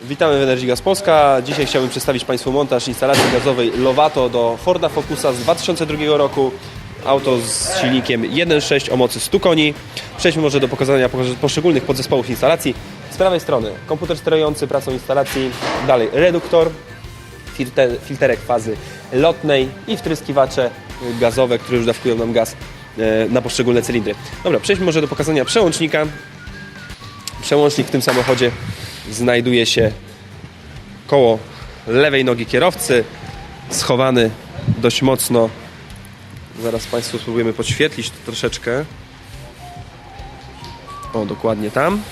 Witamy w Energy Gas Polska. Dzisiaj chciałbym przedstawić Państwu montaż instalacji gazowej Lovato do Forda Focusa z 2002 roku. Auto z silnikiem 1.6 o mocy 100 koni. Przejdźmy może do pokazania poszczególnych podzespołów instalacji. Z prawej strony komputer sterujący pracą instalacji, dalej reduktor, filter, filterek fazy lotnej i wtryskiwacze gazowe, które już dawkują nam gaz e, na poszczególne cylindry. Dobra, przejdźmy może do pokazania przełącznika. Przełącznik w tym samochodzie znajduje się koło lewej nogi kierowcy, schowany dość mocno. Zaraz Państwu spróbujemy podświetlić to troszeczkę. O, dokładnie tam.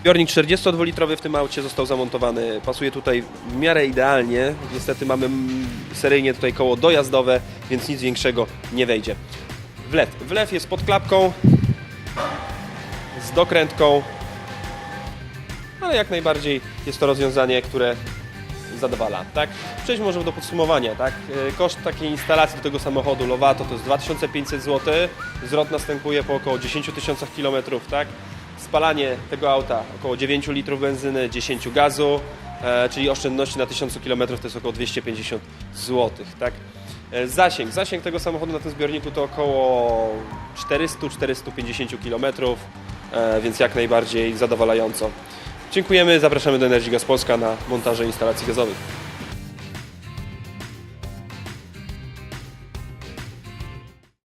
Zbiornik 42-litrowy w tym aucie został zamontowany. Pasuje tutaj w miarę idealnie. Niestety mamy seryjnie tutaj koło dojazdowe, więc nic większego nie wejdzie. Wlew. Wlew jest pod klapką z dokrętką, ale jak najbardziej jest to rozwiązanie, które zadowala, tak? Przejdźmy może do podsumowania, tak? E, Koszt takiej instalacji do tego samochodu Lovato to jest 2500 zł, zwrot następuje po około 10 tysiącach kilometrów, tak? Spalanie tego auta około 9 litrów benzyny, 10 gazu, e, czyli oszczędności na 1000 km to jest około 250 zł, tak? E, Zasięg, zasięg tego samochodu na tym zbiorniku to około 400-450 km, e, więc jak najbardziej zadowalająco. Dziękujemy, zapraszamy do Energy Gas Polska na montaże instalacji gazowych.